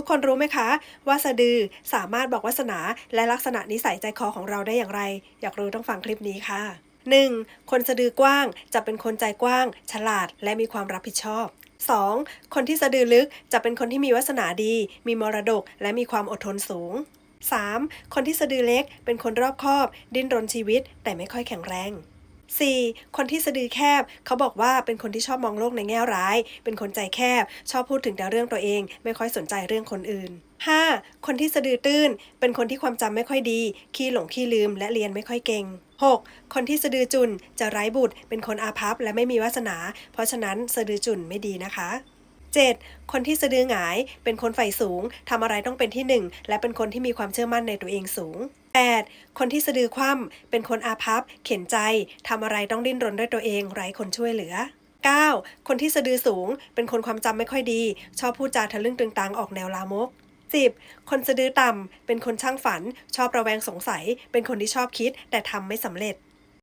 ทุกคนรู้ไหมคะ ว่าสะดือสามารถบอกวาสนาและลักษณะนิสัยใจคอของเราได้อย่างไร อยากรู้ต้องฟังคลิปนี้ค่ะ 1. คนสะดือกว้างจะเป็นคนใจกว้าง ฉลาด และมีความรับผิดชอบ 2. คนที่สะดือลึกจะเป็นคนที่มีวาสนาดี มีมรดก และมีความอดทนสูง 3. คนที่สะดือเล็กเป็นคนรอบคอบ ดิ้นรนชีวิต แต่ไม่ค่อยแข็งแรง 4. คนที่สะดือแคบ เขาบอกว่าเป็นคนที่ชอบมองโลกในแง่ร้าย เป็นคนใจแคบ ชอบพูดถึงแต่เรื่องตัวเอง ไม่ค่อยสนใจเรื่องคนอื่น 5. คนที่สะดือตื้น เป็นคนที่ความจำไม่ค่อยดี ขี้หลงขี้ลืม และเรียนไม่ค่อยเก่ง 6. คนที่สะดือจุน จะไร้บุตร เป็นคนอาภัพและไม่มีวาสนา เพราะฉะนั้นสะดือจุนไม่ดีนะคะ 7. คนที่สะดือหงาย เป็นคนใฝ่สูง ทำอะไรต้องเป็นที่หนึ่ง และเป็นคนที่มีความเชื่อมั่นในตัวเองสูง 8. คนที่สะดือคว่ำเป็นคนอาภัพเข็นใจทำอะไรต้องดิ้นรนด้วยตัวเอง ไร้คนช่วยเหลือ 9. คนที่สะดือสูง เป็นคนความจำไม่ค่อยดี ชอบพูดจาทะลึ่งตึงตังออกแนวลามก 10. คนสะดือต่ำเป็นคนช่างฝัน ชอบระแวงสงสัย เป็นคนที่ชอบคิด แต่ทำไม่สำเร็จ